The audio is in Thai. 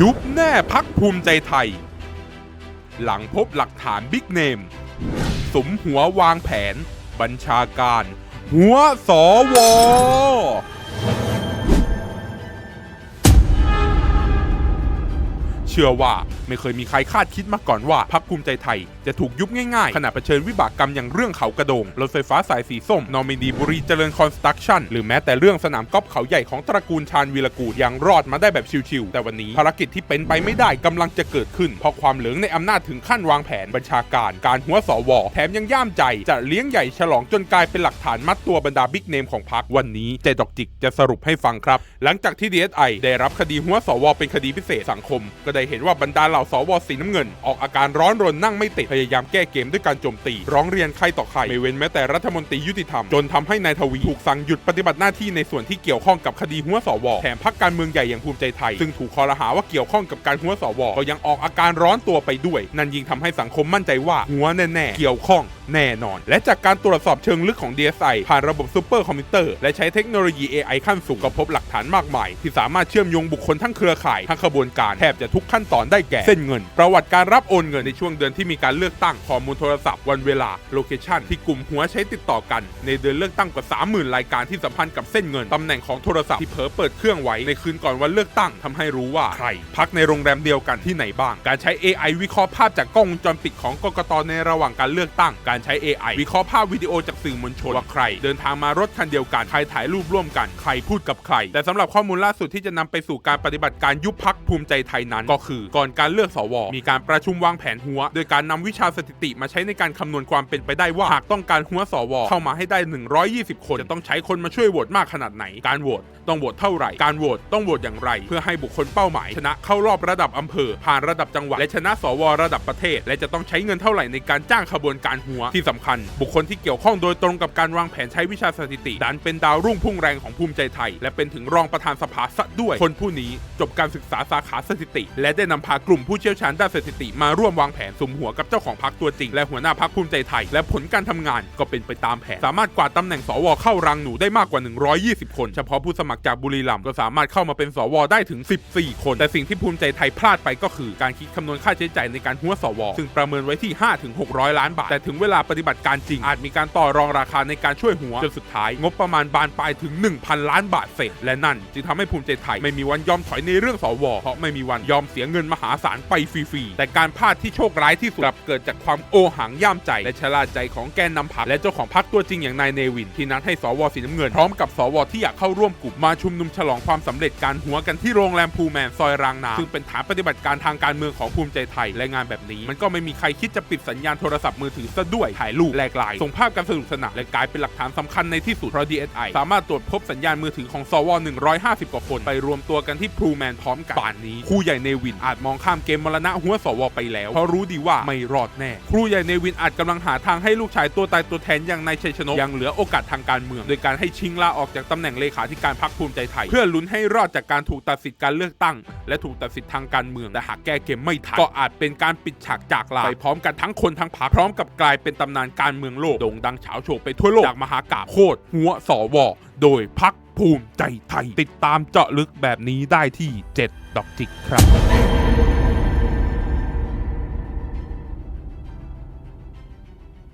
ยุบแน่พักภูมิใจไทย หลังพบหลักฐานบิ๊กเนม สมหัววางแผน บัญชาการ หัวสอวอ ชื่อว่าไม่เคยมีใครคาดคิดมาก่อนว่าพักภูมิใจไทย จะถูกยุบง่ายๆ ขณะเผชิญวิบากกรรมอย่างเรื่องเขากระโดง รถไฟฟ้าสายสีส้ม นอร์มินดีบุรีเจริญคอนสตรักชั่น หรือแม้แต่เรื่องสนามกอล์ฟเขาใหญ่ของตระกูลชาญวีรกูลยังรอดมาได้แบบชิวๆแต่วันนี้ภารกิจที่เป็นไปไม่ได้กำลังจะเกิดขึ้น เพราะความเหลืองในอำนาจถึงขั้นวางแผนบัญชาการ การหัวสวแถมยังย่ามใจ จะเลี้ยงใหญ่ฉลองจนกลายเป็นหลักฐานมัดตัวบรรดาบิ๊กเนมของพรรควันนี้เจดอกจิกจะสรุปให้ฟังครับ หลังจากที่ DSI ได้รับคดีหัวสวเป็นคดีพิเศษสังคมก็ได้เห็นว่าบรรดาเหล่าสวสีน้ำเงิน ออกอาการร้อนรนนั่งไม่ติดพยายามแก้เกมด้วยการโจมตี ร้องเรียนใครต่อใครไม่เว้นแม้แต่รัฐมนตรียุติธรรม จนทำให้นายทวีถูกสั่งหยุดปฏิบัติหน้าที่ในส่วนที่เกี่ยวข้องกับคดีหัวสวแถมพักการเมืองใหญ่อย่างภูมิใจไทย ซึ่งถูกคอรหาว่าเกี่ยวข้องกับการหัวสวก็ยังออกอาการร้อนตัวไปด้วย นั่นยิ่งทำให้สังคมมั่นใจว่าหัวแน่ๆเกี่ยวข้อง แน่นอน และจากการตรวจสอบเชิงลึกของ DSI ผ่านระบบซูเปอร์คอมพิวเตอร์และใช้เทคโนโลยี AI ขั้นสูงก็พบหลักฐานมากมาย ที่สามารถเชื่อมโยงบุคคลทั้งเครือข่ายทั้งขบวนการแทบจะทุกขั้นตอนได้แก่เส้นเงิน ประวัติการรับโอนเงินในช่วงเดือนที่มีการเลือกตั้งข้อมูลโทรศัพท์วันเวลาโลเคชันที่กลุ่มหัวใช้ติดต่อกัน ในเดือนเลือกตั้งกว่า 30,000 รายการที่สัมพันธ์กับเส้นเงินตำแหน่งของโทรศัพท์ที่เผลอเปิดเครื่องไว้ในคืนก่อนวันเลือกตั้งทำให้รู้ว่าใคร พักในโรงแรมเดียวกันที่ไหนบ้าง การใช้ AI วิเคราะห์ภาพจากกล้องวงจรปิดของกกตในระหว่างการเลือกตั้งการใช้ AI วิเคราะห์ภาพวิดีโอจากสื่อมวลชนว่าใคร เดินทางมารถคันเดียวกัน ใครถ่ายรูปร่วมกัน ใครพูดกับใคร แต่สำหรับข้อมูลล่าสุดที่จะนำไปสู่การปฏิบัติการยุบพักภูมิใจไทยนั้น ก็คือก่อนการเลือกสว มีการประชุมวางแผนหัว โดยการนำวิชาสถิติมาใช้ในการคำนวณความเป็นไปได้ว่าหากต้องการหัวสว เข้ามาให้ได้ 120 คนจะต้องใช้คนมาช่วยโหวตมากขนาดไหน การโหวตต้องโหวตเท่าไหร่ การโหวตต้องโหวตอย่างไร เพื่อให้บุคคลเป้าหมาย ชนะเข้ารอบระดับอำเภอ ผ่านระดับจังหวัดและชนะสว ระดับประเทศ และจะต้องใช้เงินเท่าไหร่ในการจ้างขบวนการหัวที่สำคัญ บุคคลที่เกี่ยวข้องโดยตรงกับการวางแผนใช้วิชาสถิติดันเป็นดาวรุ่งพุ่งแรงของภูมิใจไทย และเป็นถึงรองประธานสภาซะด้วย คนผู้นี้จบการศึกษาสาขาสถิติ และได้นำพากลุ่มผู้เชี่ยวชาญด้านสถิติ มาร่วมวางแผนสุมหัวกับเจ้าของพรรคตัวจริง และหัวหน้าพรรคภูมิใจไทย และผลการทำงานก็เป็นไปตามแผน สามารถกวาดตำแหน่งสวเข้ารังหนูได้มากกว่า 120 คน เฉพาะผู้สมัครจากบุรีรัมย์ก็สามารถเข้ามาเป็นสวได้ถึง 14 คน แต่สิ่งที่ภูมิใจไทยพลาดไปก็คือ การคิดคำนวณค่าใช้จ่ายในการหัวสว ซึ่งประเมินไว้ที่ 5-600 ล้านบาท แต่ถึงเวลาปฏิบัติการจริง อาจมีการต่อรองราคาในการช่วยหัว จนสุดท้าย งบประมาณบานปลายถึง 1,000 ล้านบาทเศษ และนั่น จึงทำให้ภูมิใจไทยไม่มีวันยอมถอยในเรื่องสวเพราะไม่มีวันยอมเสียเงินมหาศาลไปฟรีๆ แต่การพลาดที่โชคร้ายที่สุดกลับเกิดจากความโอหังย่ามใจ และชะล่าใจของแกนนำพรรคและเจ้าของพรรคตัวจริงอย่างนายเนวิน ที่นัดให้สวสีน้ำเงินพร้อมกับสวที่อยากเข้าร่วมกลุ่มมาชุมนุมฉลองความสำเร็จการหัวกันที่โรงแรมพูแมนซอยรางนาซึ่งเป็นฐานปฏิบัติการทางการเมืองของภูมิใจไทยและงานแบบนี้ มันก็ไม่มีใครคิดจะปิดสัญญาณโทรศัพท์มือถือซะด้วยถ่ายรูปแลกลน์ส่งภาพการสนุกสนานและกลายเป็นหลักฐานสำคัญในที่สุดเพราะ DSI สามารถตรวจพบสัญญาณมือถือของสว150 กว่าคน ไปรวมตัวกันที่พรูแมนพร้อมกันป่านนี้ครูใหญ่เนวินอาจมองข้ามเกมมรณะหัวสวไปแล้ว เพราะรู้ดีว่าไม่รอดแน่ครูใหญ่เนวินอาจกำลังหาทางให้ลูกชายตัวตายตัวแทนอย่างนายชัยชนกยังเหลือโอกาสทางการเมือง โดยการให้ชิงลาออกจากตำแหน่งเลขาธิการพรรคภูมิใจไทย เพื่อลุ้นให้รอดจากการถูกตัดสิทธิ์การเลือกตั้ง และถูกตัดสิทธิ์ทางการเมืองแต่หากแก้เกมไม่ทันก็อาจเป็นการปิดฉากจากลาไปพร้อมกันทั้งคนทั้งพรรคพร้อมกับกลายเป็นตำนานการเมืองโลกโด่งดังเฉาโฉบไปทั่วโลกจากมหากาพย์โคตรหัวสวโดยพักภูมิใจไทย ติดตามเจาะลึกแบบนี้ได้ที่ 7 ดอกจิกครับ